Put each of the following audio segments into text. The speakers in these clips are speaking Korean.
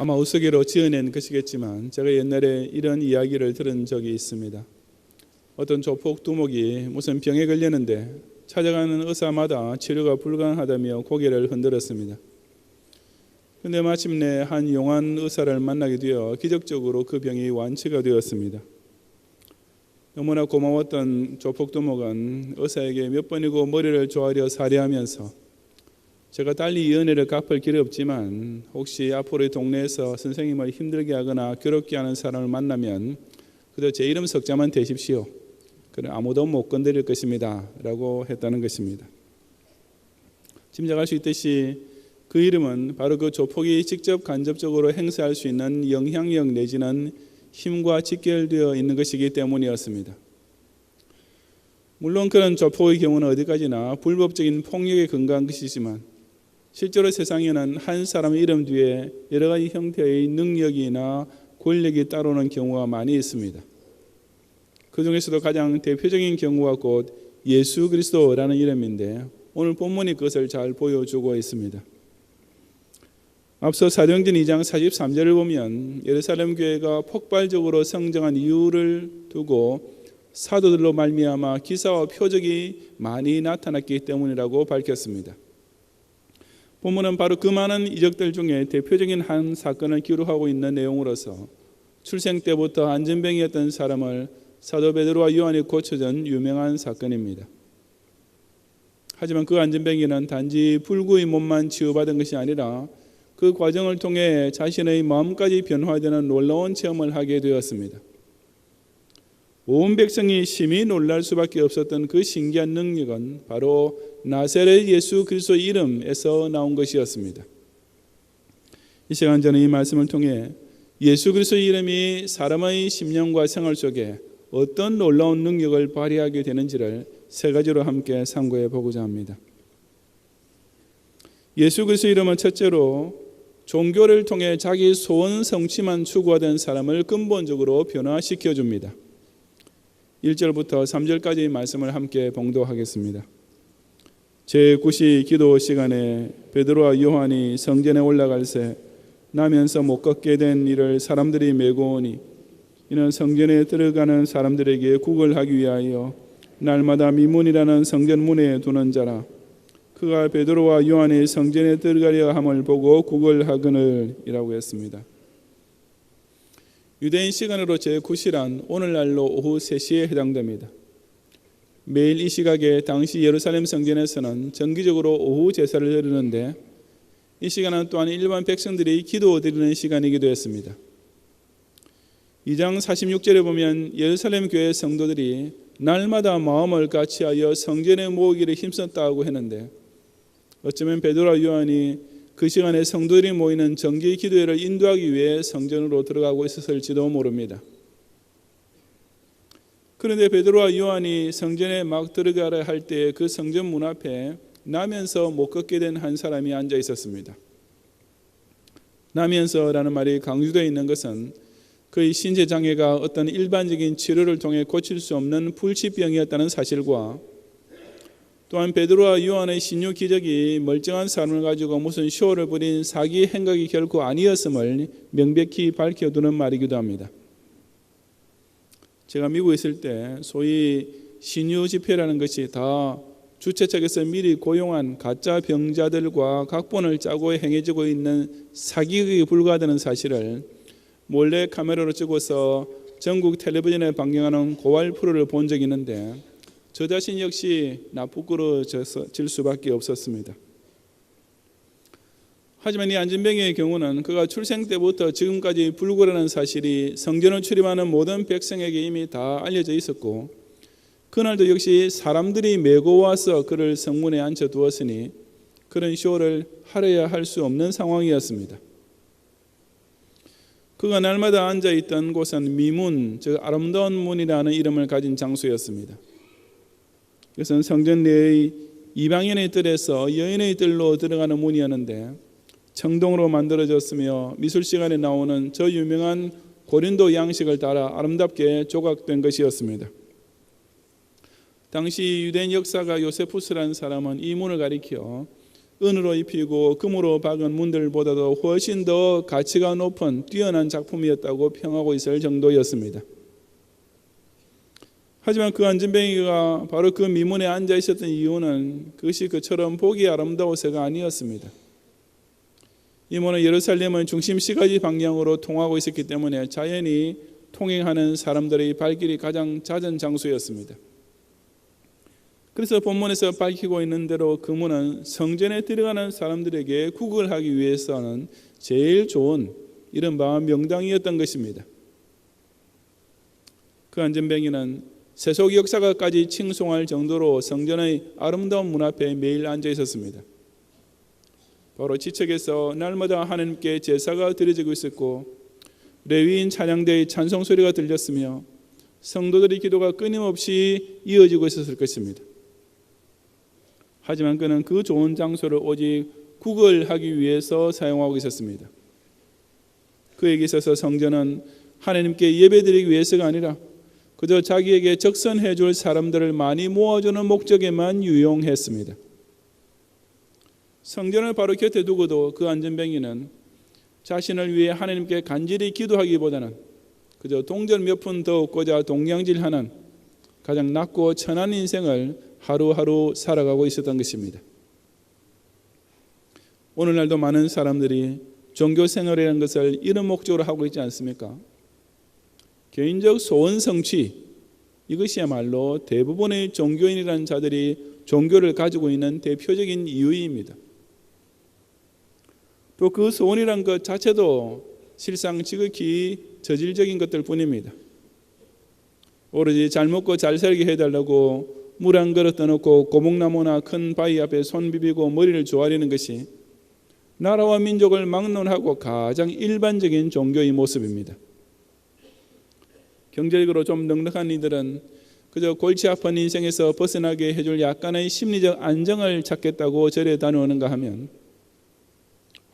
아마 우스개로 지어낸 것이겠지만 제가 옛날에 이런 이야기를 들은 적이 있습니다. 어떤 조폭 두목이 무슨 병에 걸렸는데 찾아가는 의사마다 치료가 불가능하다며 고개를 흔들었습니다. 근데 마침내 한 용한 의사를 만나게 되어 기적적으로 그 병이 완치가 되었습니다. 너무나 고마웠던 조폭 두목은 의사에게 몇 번이고 머리를 조아려 살해하면서 제가 달리 이 은혜를 갚을 길이 없지만 혹시 앞으로 이 동네에서 선생님을 힘들게 하거나 괴롭게 하는 사람을 만나면 그저 제 이름 석자만 대십시오. 그럼 아무도 못 건드릴 것입니다. 라고 했다는 것입니다. 짐작할 수 있듯이 그 이름은 바로 그 조폭이 직접 간접적으로 행사할 수 있는 영향력 내지는 힘과 직결되어 있는 것이기 때문이었습니다. 물론 그런 조폭의 경우는 어디까지나 불법적인 폭력에 근거한 것이지만 실제로 세상에는 한 사람의 이름 뒤에 여러 가지 형태의 능력이나 권력이 따르는 경우가 많이 있습니다. 그 중에서도 가장 대표적인 경우가 곧 예수 그리스도라는 이름인데 오늘 본문이 그것을 잘 보여주고 있습니다. 앞서 사도행전 2장 43절을 보면 예루살렘 교회가 폭발적으로 성장한 이유를 두고 사도들로 말미암아 기사와 표적이 많이 나타났기 때문이라고 밝혔습니다. 본문은 바로 그 많은 이적들 중에 대표적인 한 사건을 기록하고 있는 내용으로서 출생 때부터 안전병이었던 사람을 사도 베드로와 요한이 고쳐준 유명한 사건입니다. 하지만 그 안전병이는 단지 불구의 몸만 치유받은 것이 아니라 그 과정을 통해 자신의 마음까지 변화되는 놀라운 체험을 하게 되었습니다. 온 백성이 심히 놀랄 수밖에 없었던 그 신기한 능력은 바로 나세렛 예수 그리스도 이름에서 나온 것이었습니다. 이 시간 저는 이 말씀을 통해 예수 그리스도 이름이 사람의 심령과 생활 속에 어떤 놀라운 능력을 발휘하게 되는지를 세 가지로 함께 상고해 보고자 합니다. 예수 그리스도 이름은 첫째로 종교를 통해 자기 소원 성취만 추구하던 사람을 근본적으로 변화시켜 줍니다. 1절부터 3절까지 말씀을 함께 봉도하겠습니다. 제9시 기도 시간에 베드로와 요한이 성전에 올라갈 새 나면서 못 걷게 된 이를 사람들이 메고 오니 이는 성전에 들어가는 사람들에게 구걸하기 위하여 날마다 미문이라는 성전 문에 두는 자라 그가 베드로와 요한이 성전에 들어가려 함을 보고 구걸하거늘이라고 했습니다. 유대인 시간으로 제9시란 오늘날로 오후 3시에 해당됩니다. 매일 이 시각에 당시 예루살렘 성전에서는 정기적으로 오후 제사를 드리는데 이 시간은 또한 일반 백성들이 기도 드리는 시간이기도 했습니다. 2장 46절에 보면 예루살렘 교회 성도들이 날마다 마음을 같이하여 성전에 모으기를 힘썼다고 했는데 어쩌면 베드로와 요한이 그 시간에 성도들이 모이는 정기 기도회를 인도하기 위해 성전으로 들어가고 있었을지도 모릅니다. 그런데 베드로와 요한이 성전에 막 들어가려 할 때 그 성전 문 앞에 나면서 못 걷게 된 한 사람이 앉아 있었습니다. 나면서라는 말이 강조되어 있는 것은 그의 신체 장애가 어떤 일반적인 치료를 통해 고칠 수 없는 불치병이었다는 사실과 또한 베드로와 요한의 신유 기적이 멀쩡한 사람을 가지고 무슨 쇼를 부린 사기 행각이 결코 아니었음을 명백히 밝혀두는 말이기도 합니다. 제가 미국에 있을 때 소위 신유 집회라는 것이 다 주최 측에서 미리 고용한 가짜 병자들과 각본을 짜고 행해지고 있는 사기극에 불과하다는 사실을 몰래 카메라로 찍어서 전국 텔레비전에 방영하는 고발 프로를 본 적이 있는데 저 자신 역시 나쁘끄러질 수밖에 없었습니다. 하지만 이 안진병의 경우는 그가 출생 때부터 지금까지 불구라는 사실이 성전을 출입하는 모든 백성에게 이미 다 알려져 있었고 그날도 역시 사람들이 메고 와서 그를 성문에 앉혀 두었으니 그런 쇼를 하려야 할 수 없는 상황이었습니다. 그가 날마다 앉아 있던 곳은 미문, 즉 아름다운 문이라는 이름을 가진 장소였습니다. 이것은 성전 내의 이방인의 뜰에서 여인의 뜰로 들어가는 문이었는데 청동으로 만들어졌으며 미술 시간에 나오는 저 유명한 고린도 양식을 따라 아름답게 조각된 것이었습니다. 당시 유대인 역사가 요세푸스라는 사람은 이 문을 가리켜 은으로 입히고 금으로 박은 문들보다도 훨씬 더 가치가 높은 뛰어난 작품이었다고 평하고 있을 정도였습니다. 하지만 그 안전뱅이가 바로 그 미문에 앉아 있었던 이유는 그것이 그처럼 보기 아름다워서가 아니었습니다. 이모는 예루살렘은 중심 시가지 방향으로 통하고 있었기 때문에 자연히 통행하는 사람들의 발길이 가장 잦은 장소였습니다. 그래서 본문에서 밝히고 있는 대로 그 문은 성전에 들어가는 사람들에게 구걸하기 위해서는 제일 좋은 이른바 명당이었던 것입니다. 그 안전뱅이는 세속 역사가까지 칭송할 정도로 성전의 아름다운 문 앞에 매일 앉아 있었습니다. 바로 지척에서 날마다 하나님께 제사가 드려지고 있었고 레위인 찬양대의 찬송 소리가 들렸으며 성도들의 기도가 끊임없이 이어지고 있었을 것입니다. 하지만 그는 그 좋은 장소를 오직 구걸하기 위해서 사용하고 있었습니다. 그에게 있어서 성전은 하나님께 예배드리기 위해서가 아니라 그저 자기에게 적선해 줄 사람들을 많이 모아주는 목적에만 유용했습니다. 성전을 바로 곁에 두고도 그 안전뱅이는 자신을 위해 하나님께 간절히 기도하기보다는 그저 동전 몇 푼 더 얻고자 동양질하는 가장 낮고 천한 인생을 하루하루 살아가고 있었던 것입니다. 오늘날도 많은 사람들이 종교 생활이라는 것을 이런 목적으로 하고 있지 않습니까? 개인적 소원 성취 이것이야말로 대부분의 종교인이라는 자들이 종교를 가지고 있는 대표적인 이유입니다. 또 그 소원이란 것 자체도 실상 지극히 저질적인 것들 뿐입니다. 오로지 잘 먹고 잘 살게 해달라고 물 한 그릇 떠놓고 고목나무나 큰 바위 앞에 손 비비고 머리를 조아리는 것이 나라와 민족을 막론하고 가장 일반적인 종교의 모습입니다. 경제적으로 좀 넉넉한 이들은 그저 골치 아픈 인생에서 벗어나게 해줄 약간의 심리적 안정을 찾겠다고 절에 다녀오는가 하면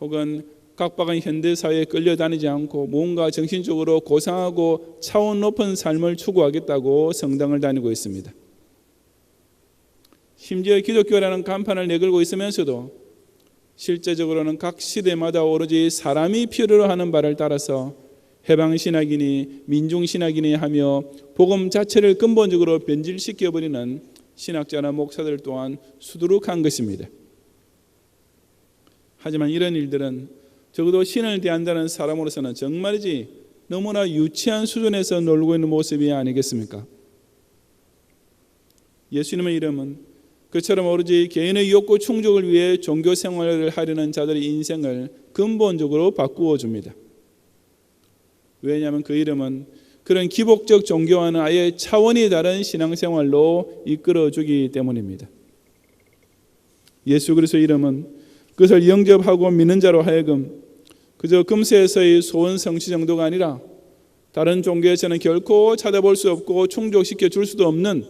혹은 각박한 현대 사회에 끌려다니지 않고 뭔가 정신적으로 고상하고 차원 높은 삶을 추구하겠다고 성당을 다니고 있습니다. 심지어 기독교라는 간판을 내걸고 있으면서도 실제적으로는 각 시대마다 오로지 사람이 필요로 하는 바를 따라서 해방 신학이니 민중 신학이니 하며 복음 자체를 근본적으로 변질시켜 버리는 신학자나 목사들 또한 수두룩한 것입니다. 하지만 이런 일들은 적어도 신을 대한다는 사람으로서는 정말이지 너무나 유치한 수준에서 놀고 있는 모습이 아니겠습니까? 예수님의 이름은 그처럼 오로지 개인의 욕구 충족을 위해 종교 생활을 하려는 자들의 인생을 근본적으로 바꾸어 줍니다. 왜냐하면 그 이름은 그런 기복적 종교와는 아예 차원이 다른 신앙생활로 이끌어주기 때문입니다. 예수 그리스도 이름은 그것을 영접하고 믿는 자로 하여금 그저 금세에서의 소원 성취 정도가 아니라 다른 종교에서는 결코 찾아볼 수 없고 충족시켜 줄 수도 없는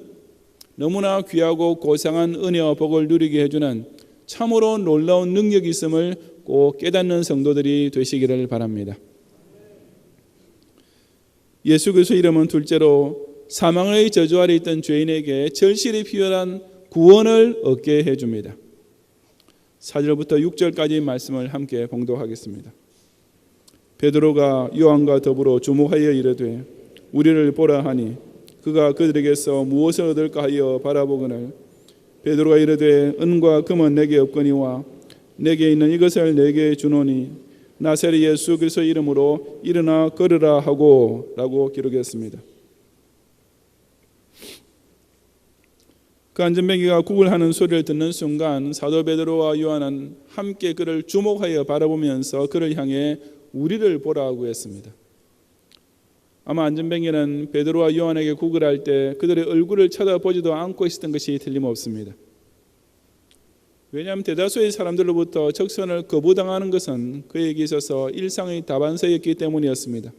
너무나 귀하고 고상한 은혜와 복을 누리게 해주는 참으로 놀라운 능력이 있음을 꼭 깨닫는 성도들이 되시기를 바랍니다. 예수 그리스도 이름은 둘째로 사망의 저주 아래 있던 죄인에게 절실히 필요한 구원을 얻게 해 줍니다. 4절부터 6절까지 말씀을 함께 공독하겠습니다. 베드로가 요한과 더불어 주목하여 이르되 우리를 보라 하니 그가 그들에게서 무엇을 얻을까 하여 바라보거늘 베드로가 이르되 은과 금은 내게 없거니와 내게 있는 이것을 내게 주노니 나세리 예수 그리스도 이름으로 일어나 걸으라 하고라고 기록했습니다. 그 안전뱅이가 구글하는 소리를 듣는 순간 사도 베드로와 요한은 함께 그를 주목하여 바라보면서 그를 향해 우리를 보라고 했습니다. 아마 안전뱅이는 베드로와 요한에게 구글할 때 그들의 얼굴을 쳐다보지도 않고 있었던 것이 틀림없습니다. 왜냐하면 대다수의 사람들로부터 적선을 거부당하는 것은 그에게 있어서 일상의 다반사였기 때문이었습니다.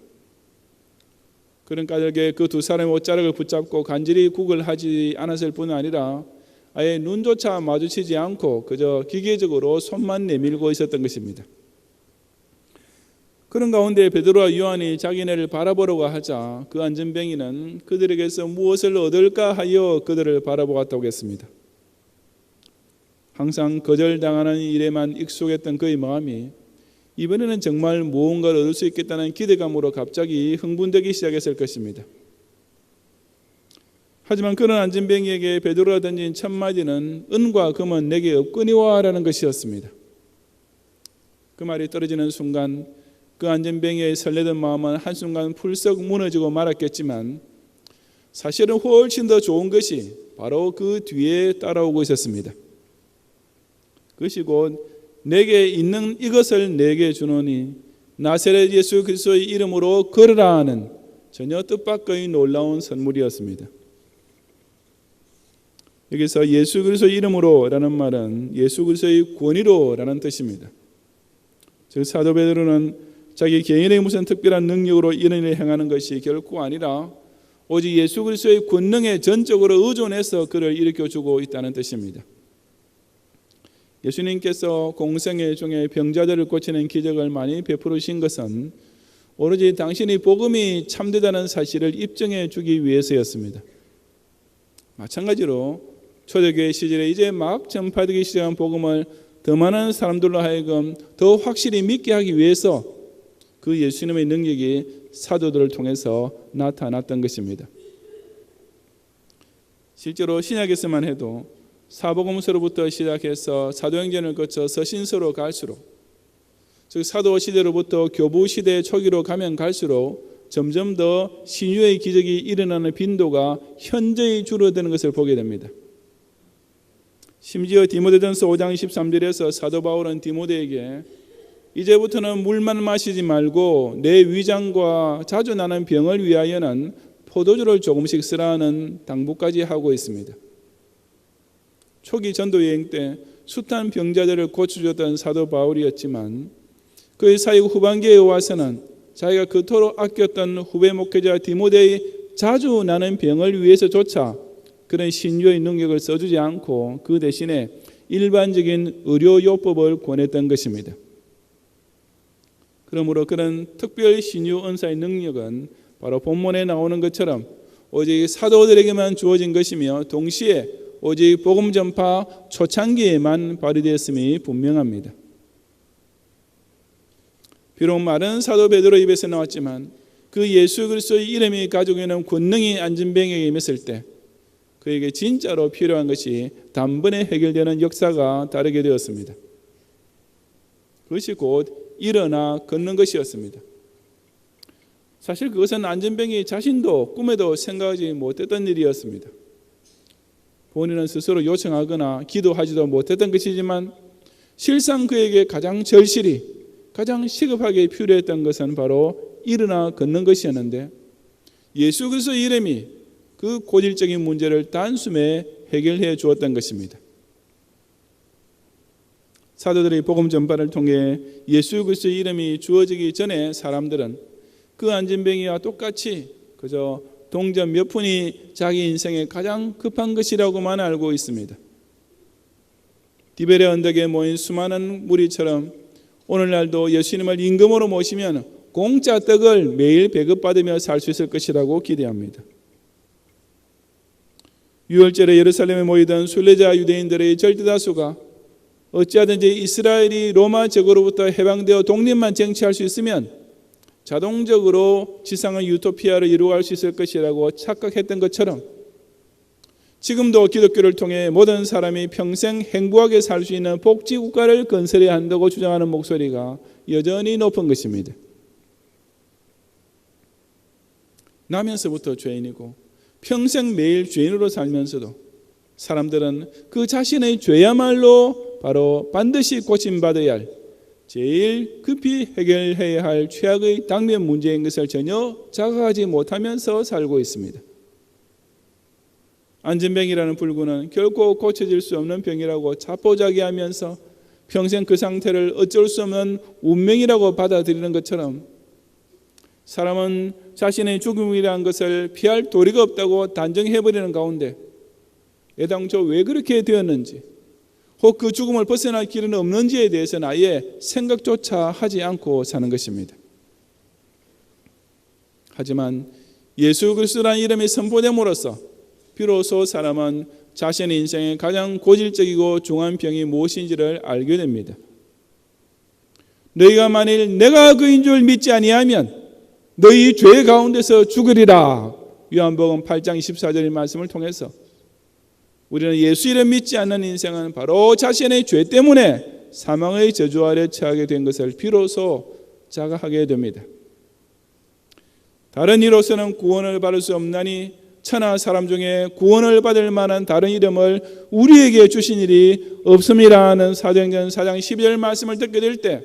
그런 까닭에 그 두 사람의 옷자락을 붙잡고 간절히 구걸하지 않았을 뿐 아니라 아예 눈조차 마주치지 않고 그저 기계적으로 손만 내밀고 있었던 것입니다. 그런 가운데 베드로와 요한이 자기네를 바라보려고 하자 그 안전뱅이는 그들에게서 무엇을 얻을까 하여 그들을 바라보았다고 했습니다. 항상 거절당하는 일에만 익숙했던 그의 마음이 이번에는 정말 무언가를 얻을 수 있겠다는 기대감으로 갑자기 흥분되기 시작했을 것입니다. 하지만 그런 안진뱅이에게 베드로가 던진 첫 마디는 은과 금은 내게 없거니와라는 것이었습니다. 그 말이 떨어지는 순간 그 안진뱅이의 설레던 마음은 한순간 풀썩 무너지고 말았겠지만 사실은 훨씬 더 좋은 것이 바로 그 뒤에 따라오고 있었습니다. 그것이 곧 내게 있는 이것을 내게 주노니 나세렛 예수 그리스도의 이름으로 걸으라 하는 전혀 뜻밖의 놀라운 선물이었습니다. 여기서 예수 그리스도 이름으로라는 말은 예수 그리스도의 권위로라는 뜻입니다. 즉 사도 베드로는 자기 개인의 무슨 특별한 능력으로 이런 일을 행하는 것이 결코 아니라 오직 예수 그리스도의 권능에 전적으로 의존해서 그를 일으켜 주고 있다는 뜻입니다. 예수님께서 공생애 중에 병자들을 고치는 기적을 많이 베푸르신 것은 오로지 당신의 복음이 참되다는 사실을 입증해 주기 위해서였습니다. 마찬가지로 초대교회 시절에 이제 막 전파되기 시작한 복음을 더 많은 사람들로 하여금 더 확실히 믿게 하기 위해서 그 예수님의 능력이 사도들을 통해서 나타났던 것입니다. 실제로 신약에서만 해도 사복음서로부터 시작해서 사도행전을 거쳐 서 신서로 갈수록 즉 사도 시대로부터 교부 시대 초기로 가면 갈수록 점점 더 신유의 기적이 일어나는 빈도가 현저히 줄어드는 것을 보게 됩니다. 심지어 디모데전서 5장 13절에서 사도 바울은 디모데에게 이제부터는 물만 마시지 말고 내 위장과 자주 나는 병을 위하여는 포도주를 조금씩 쓰라는 당부까지 하고 있습니다. 초기 전도 여행 때 숱한 병자들을 고쳐줬던 사도 바울이었지만 그의 사역 후반기에 와서는 자기가 그토록 아꼈던 후배 목회자 디모데의 자주 나는 병을 위해서조차 그런 신유의 능력을 써주지 않고 그 대신에 일반적인 의료요법을 권했던 것입니다. 그러므로 그런 특별 신유 은사의 능력은 바로 본문에 나오는 것처럼 오직 사도들에게만 주어진 것이며 동시에 오직 복음 전파 초창기에만 발휘되었음이 분명합니다. 비록 말은 사도 베드로 입에서 나왔지만 그 예수 그리스도의 이름이 가지고 있는 권능이 안진뱅에게 임했을 때 그에게 진짜로 필요한 것이 단번에 해결되는 역사가 다르게 되었습니다. 그것이 곧 일어나 걷는 것이었습니다. 사실 그것은 안전병이 자신도 꿈에도 생각하지 못했던 일이었습니다. 본인은 스스로 요청하거나 기도하지도 못했던 것이지만 실상 그에게 가장 절실히 가장 시급하게 필요했던 것은 바로 일어나 걷는 것이었는데 예수 그리스도 이름이 그 고질적인 문제를 단숨에 해결해 주었던 것입니다. 사도들의 복음 전파를 통해 예수 그리스도의 이름이 주어지기 전에 사람들은 그 안진뱅이와 똑같이 그저 동전 몇 푼이 자기 인생에 가장 급한 것이라고만 알고 있습니다. 디베레 언덕에 모인 수많은 무리처럼 오늘날도 예수님을 임금으로 모시면 공짜 떡을 매일 배급받으며 살 수 있을 것이라고 기대합니다. 유월절에 예루살렘에 모이던 순례자 유대인들의 절대다수가 어찌하든지 이스라엘이 로마 제국으로부터 해방되어 독립만 쟁취할 수 있으면 자동적으로 지상의 유토피아를 이루어갈 수 있을 것이라고 착각했던 것처럼 지금도 기독교를 통해 모든 사람이 평생 행복하게 살 수 있는 복지 국가를 건설해야 한다고 주장하는 목소리가 여전히 높은 것입니다. 나면서부터 죄인이고 평생 매일 죄인으로 살면서도 사람들은 그 자신의 죄야말로 바로 반드시 고침받아야 할 제일 급히 해결해야 할 최악의 당면 문제인 것을 전혀 자각하지 못하면서 살고 있습니다. 안전병이라는 불구는 결코 고쳐질 수 없는 병이라고 자포자기하면서 평생 그 상태를 어쩔 수 없는 운명이라고 받아들이는 것처럼 사람은 자신의 죽음이라는 것을 피할 도리가 없다고 단정해버리는 가운데 애당초 왜 그렇게 되었는지 혹 그 죽음을 벗어날 길은 없는지에 대해서는 아예 생각조차 하지 않고 사는 것입니다. 하지만 예수 그리스도라는 이름이 선포됨으로써 비로소 사람은 자신의 인생의 가장 고질적이고 중요한 병이 무엇인지를 알게 됩니다. 너희가 만일 내가 그인 줄 믿지 아니하면 너희 죄 가운데서 죽으리라. 요한복음 8장 24절의 말씀을 통해서 우리는 예수 이름 믿지 않는 인생은 바로 자신의 죄 때문에 사망의 저주 아래 처하게 된 것을 비로소 자각하게 됩니다. 다른 이로서는 구원을 받을 수 없나니 천하 사람 중에 구원을 받을 만한 다른 이름을 우리에게 주신 일이 없음이라는 사도행전 4장 12절 말씀을 듣게 될 때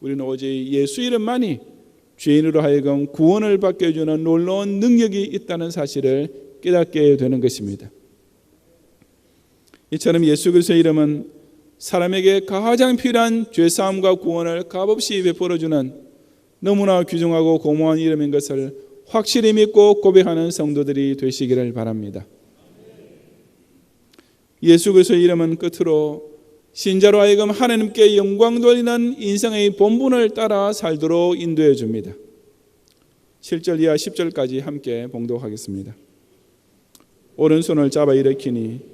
우리는 오직 예수 이름만이 죄인으로 하여금 구원을 받게 해주는 놀라운 능력이 있다는 사실을 깨닫게 되는 것입니다. 이처럼 예수 그리스도의 이름은 사람에게 가장 필요한 죄 사함과 구원을 값없이 베풀어 주는 너무나 귀중하고 고마운 이름인 것을 확실히 믿고 고백하는 성도들이 되시기를 바랍니다. 예수 그리스도의 이름은 끝으로 신자로 하여금 하나님께 영광 돌리는 인생의 본분을 따라 살도록 인도해 줍니다. 7절 이하 10절까지 함께 봉독하겠습니다. 오른손을 잡아 일으키니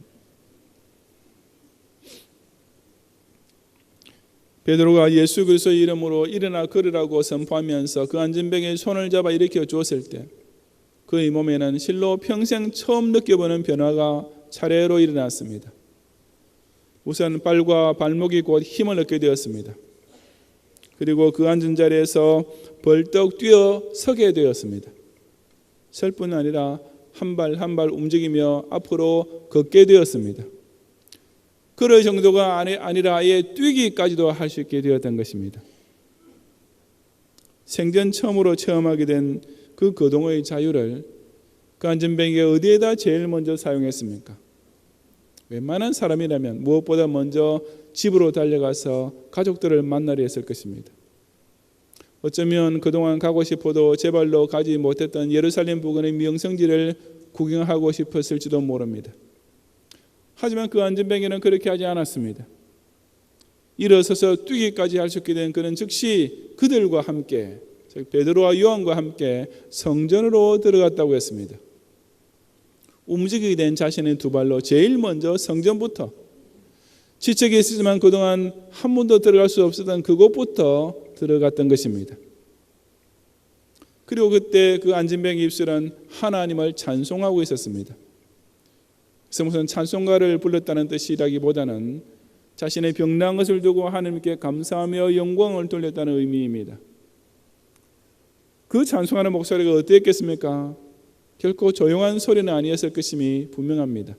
베드로가 예수 그리스도의 이름으로 일어나 걸으라고 선포하면서 그 앉은 병에 손을 잡아 일으켜 주었을 때 그의 몸에는 실로 평생 처음 느껴보는 변화가 차례로 일어났습니다. 우선 발과 발목이 곧 힘을 얻게 되었습니다. 그리고 그 앉은 자리에서 벌떡 뛰어 서게 되었습니다. 설 뿐 아니라 한 발 한 발 움직이며 앞으로 걷게 되었습니다. 그럴 정도가 아니라 아예 뛰기까지도 할 수 있게 되었던 것입니다. 생전 처음으로 체험하게 된 그 거동의 자유를 그 안전뱅이가 어디에다 제일 먼저 사용했습니까? 웬만한 사람이라면 무엇보다 먼저 집으로 달려가서 가족들을 만나려 했을 것입니다. 어쩌면 그동안 가고 싶어도 제 발로 가지 못했던 예루살렘 부근의 명성지를 구경하고 싶었을지도 모릅니다. 하지만 그 안전뱅이는 그렇게 하지 않았습니다. 일어서서 뛰기까지 할 수 있게 된 그는 즉시 그들과 함께 즉 베드로와 요한과 함께 성전으로 들어갔다고 했습니다. 움직이게 된 자신의 두 발로 제일 먼저 성전부터 지책이 있었지만 그동안 한 번도 들어갈 수 없었던 그곳부터 들어갔던 것입니다. 그리고 그때 그 안진뱅이 입술은 하나님을 찬송하고 있었습니다. 그래서 무슨 찬송가를 불렀다는 뜻이라기보다는 자신의 병난 것을 두고 하나님께 감사하며 영광을 돌렸다는 의미입니다. 그 찬송하는 목소리가 어땠겠습니까? 결코 조용한 소리는 아니었을 것임이 분명합니다.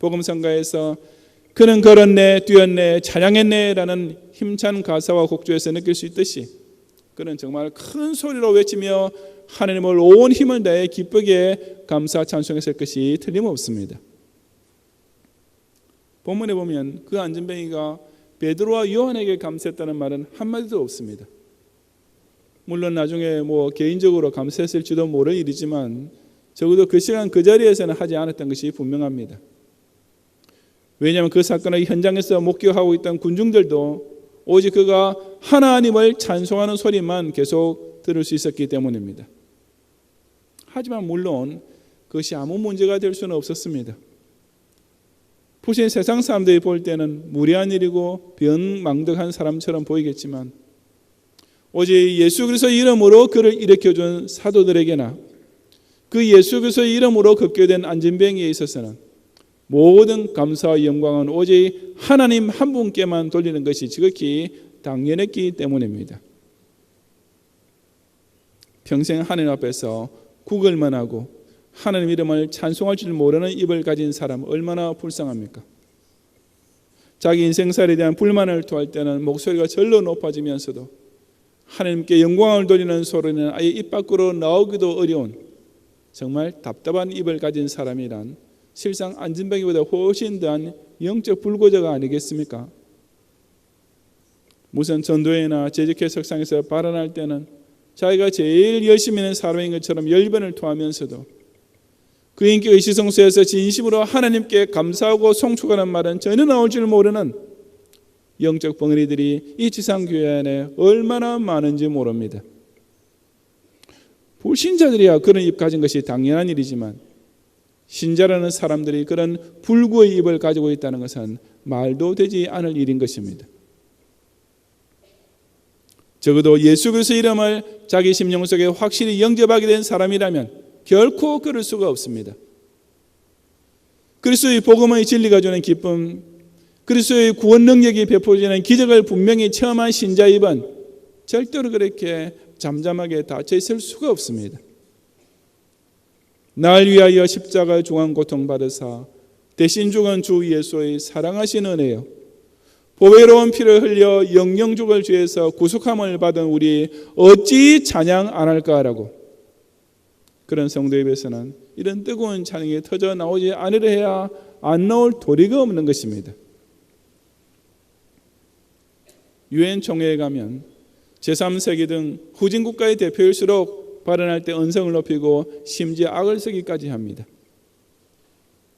복음성가에서 그는 걸었네, 뛰었네, 찬양했네라는 힘찬 가사와 곡조에서 느낄 수 있듯이 그는 정말 큰 소리로 외치며 하나님을 온 힘을 다해 기쁘게 감사 찬송했을 것이 틀림없습니다. 본문에 보면 그 안전뱅이가 베드로와 요한에게 감사했다는 말은 한마디도 없습니다. 물론 나중에 뭐 개인적으로 감사했을지도 모를 일이지만 적어도 그 시간 그 자리에서는 하지 않았던 것이 분명합니다. 왜냐하면 그 사건의 현장에서 목격하고 있던 군중들도 오직 그가 하나님을 찬송하는 소리만 계속 들을 수 있었기 때문입니다. 하지만 물론 그것이 아무 문제가 될 수는 없었습니다. 보신 세상 사람들이 볼 때는 무례한 일이고 변망덕한 사람처럼 보이겠지만 오직 예수 그리스도 이름으로 그를 일으켜 준 사도들에게나 그 예수 그리스도 이름으로 걷게 된 안진병에 있어서는 모든 감사와 영광은 오직 하나님 한 분께만 돌리는 것이 지극히 당연했기 때문입니다. 평생 하나님 앞에서 구걸만 하고 하나님 이름을 찬송할 줄 모르는 입을 가진 사람 얼마나 불쌍합니까? 자기 인생살에 대한 불만을 토할 때는 목소리가 절로 높아지면서도 하나님께 영광을 돌리는 소리는 아예 입 밖으로 나오기도 어려운 정말 답답한 입을 가진 사람이란 실상 안진뱅이보다 훨씬 더한 영적 불고자가 아니겠습니까? 무슨 전도회나 재직회 석상에서 발언할 때는 자기가 제일 열심히 있는 사람인 것처럼 열변을 토하면서도 그 인기 의시성소에서 진심으로 하나님께 감사하고 송축하는 말은 전혀 나올 줄 모르는 영적 벙어리들이 이 지상교회 안에 얼마나 많은지 모릅니다. 불신자들이야 그런 입 가진 것이 당연한 일이지만 신자라는 사람들이 그런 불구의 입을 가지고 있다는 것은 말도 되지 않을 일인 것입니다. 적어도 예수 그리스도 이름을 자기 심령 속에 확실히 영접하게 된 사람이라면 결코 그럴 수가 없습니다. 그리스도의 복음의 진리가 주는 기쁨, 그리스도의 구원 능력이 베풀어지는 기적을 분명히 체험한 신자 입은 절대로 그렇게 잠잠하게 닫혀 있을 수가 없습니다. 날 위하여 십자가 중한 고통 받으사 대신 죽은 주 예수의 사랑하신 은혜요. 보배로운 피를 흘려 영영죽을 죄에서 구속함을 받은 우리 어찌 찬양 안 할까라고 그런 성도에 비해서는 이런 뜨거운 찬양이 터져 나오지 않으려 해야 안 나올 도리가 없는 것입니다. 유엔 총회에 가면 제3세계 등 후진 국가의 대표일수록 발언할 때 언성을 높이고 심지어 악을 쓰기까지 합니다.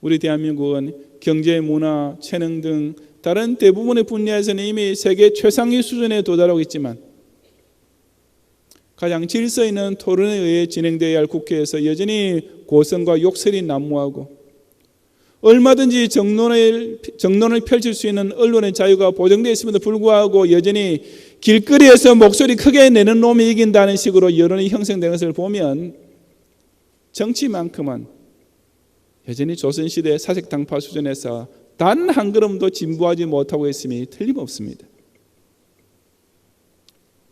우리 대한민국은 경제, 문화, 체능 등 다른 대부분의 분야에서는 이미 세계 최상위 수준에 도달하고 있지만 가장 질서 있는 토론에 의해 진행되어야 할 국회에서 여전히 고성과 욕설이 난무하고 얼마든지 정론을, 정론을 펼칠 수 있는 언론의 자유가 보장되어 있음에도 불구하고 여전히 길거리에서 목소리 크게 내는 놈이 이긴다는 식으로 여론이 형성된 것을 보면 정치만큼은 여전히 조선시대 사색당파 수준에서 단 한 걸음도 진부하지 못하고 있음이 틀림없습니다.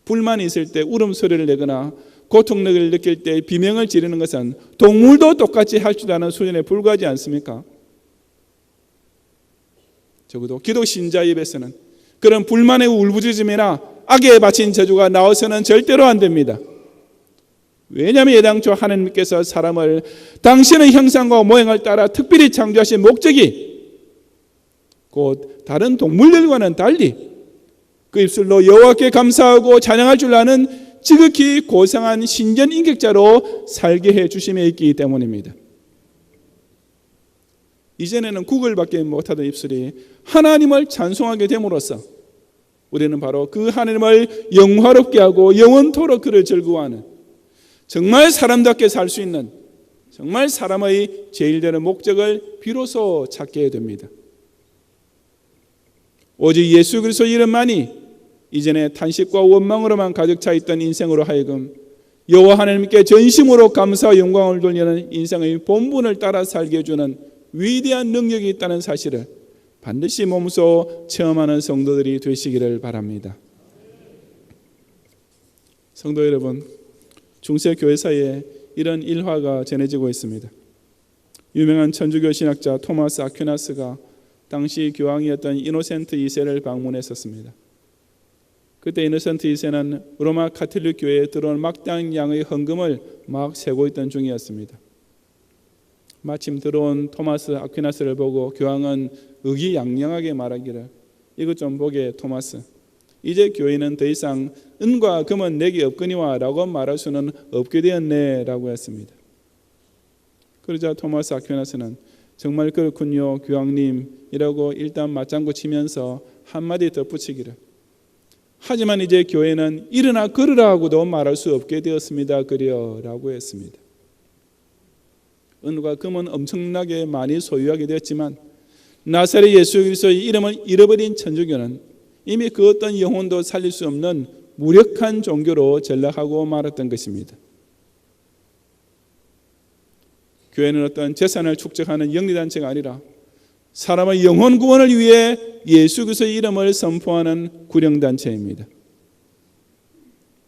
불만이 있을 때 울음소리를 내거나 고통력을 느낄 때 비명을 지르는 것은 동물도 똑같이 할 줄 아는 수준에 불과하지 않습니까? 적어도 기도 신자 입에서는 그런 불만의 울부짖음이나 악에 바친 저주가 나와서는 절대로 안 됩니다. 왜냐하면 예당초 하나님께서 사람을 당신의 형상과 모양을 따라 특별히 창조하신 목적이 곧 다른 동물들과는 달리 그 입술로 여호와께 감사하고 찬양할 줄 아는 지극히 고상한 신전 인격자로 살게 해 주심에 있기 때문입니다. 이전에는 구걸밖에 못하던 입술이 하나님을 찬송하게 됨으로써 우리는 바로 그 하나님을 영화롭게 하고 영원토록 그를 즐거워하는 정말 사람답게 살 수 있는 정말 사람의 제일 되는 목적을 비로소 찾게 됩니다. 오직 예수 그리스도 이름만이 이전에 탄식과 원망으로만 가득 차 있던 인생으로 하여금 여호와 하나님께 전심으로 감사와 영광을 돌리는 인생의 본분을 따라 살게 해주는 위대한 능력이 있다는 사실을 반드시 몸소 체험하는 성도들이 되시기를 바랍니다. 성도 여러분, 중세 교회 사이에 이런 일화가 전해지고 있습니다. 유명한 천주교 신학자 토마스 아퀴나스가 당시 교황이었던 이노센트 2세를 방문했었습니다. 그때 이노센트 2세는 로마 카톨릭 교회에 들어온 막대한 양의 헌금을 막 세고 있던 중이었습니다. 마침 들어온 토마스 아퀴나스를 보고 교황은 의기양양하게 말하기를 이것 좀 보게 토마스 이제 교회는 더 이상 은과 금은 내게 없거니와 라고 말할 수는 없게 되었네 라고 했습니다. 그러자 토마스 아퀴나스는 정말 그렇군요 교황님이라고 일단 맞장구 치면서 한마디 덧붙이기를 하지만 이제 교회는 일어나 걸으라 하고도 말할 수 없게 되었습니다 그려 라고 했습니다. 은과 금은 엄청나게 많이 소유하게 되었지만 나사렛 예수 그리스도의 이름을 잃어버린 천주교는 이미 그 어떤 영혼도 살릴 수 없는 무력한 종교로 전락하고 말았던 것입니다. 교회는 어떤 재산을 축적하는 영리단체가 아니라 사람의 영혼 구원을 위해 예수 그리스도의 이름을 선포하는 구령단체입니다.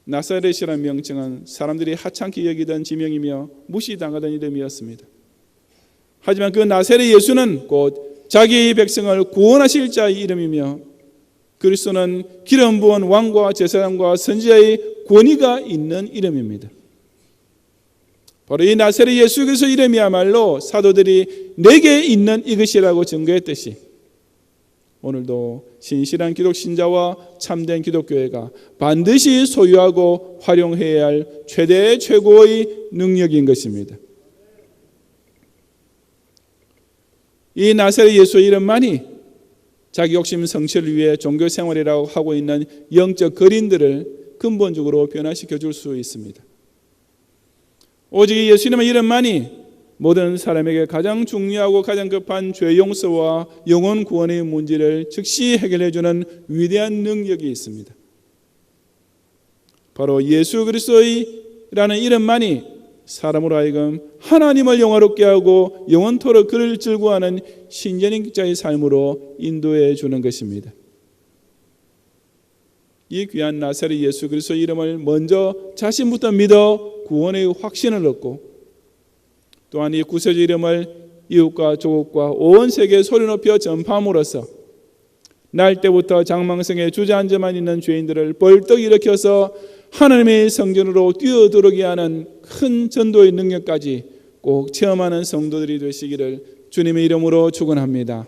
나사렛이라는 명칭은 사람들이 하찮게 여기던 지명이며 무시당하던 이름이었습니다. 하지만 그 나사렛 예수는 곧 자기의 백성을 구원하실 자의 이름이며 그리스도는 기름 부은 왕과 제사장과 선지자의 권위가 있는 이름입니다. 바로 이 나사렛 예수 그리스도 이름이야말로 사도들이 내게 있는 이것이라고 증거했듯이 오늘도 신실한 기독 신자와 참된 기독교회가 반드시 소유하고 활용해야 할 최대 최고의 능력인 것입니다. 이 나사렛 예수의 이름만이 자기 욕심 성취를 위해 종교 생활이라고 하고 있는 영적 거린들을 근본적으로 변화시켜 줄 수 있습니다. 오직 이 예수님의 이름만이 모든 사람에게 가장 중요하고 가장 급한 죄 용서와 영혼 구원의 문제를 즉시 해결해 주는 위대한 능력이 있습니다. 바로 예수 그리스도이라는 이름만이 사람으로 하여금 하나님을 영화롭게 하고 영원토록 그를 즐거워하는 신전인 자의 삶으로 인도해 주는 것입니다. 이 귀한 나사렛 예수 그리스도 이름을 먼저 자신부터 믿어 구원의 확신을 얻고 또한 이 구세주 이름을 이웃과 조국과 온 세계에 소리 높여 전파함으로써 날 때부터 장망성에 주저앉아만 있는 죄인들을 벌떡 일으켜서 하나님의 성전으로 뛰어들어게 하는 큰 전도의 능력까지 꼭 체험하는 성도들이 되시기를 주님의 이름으로 축원합니다.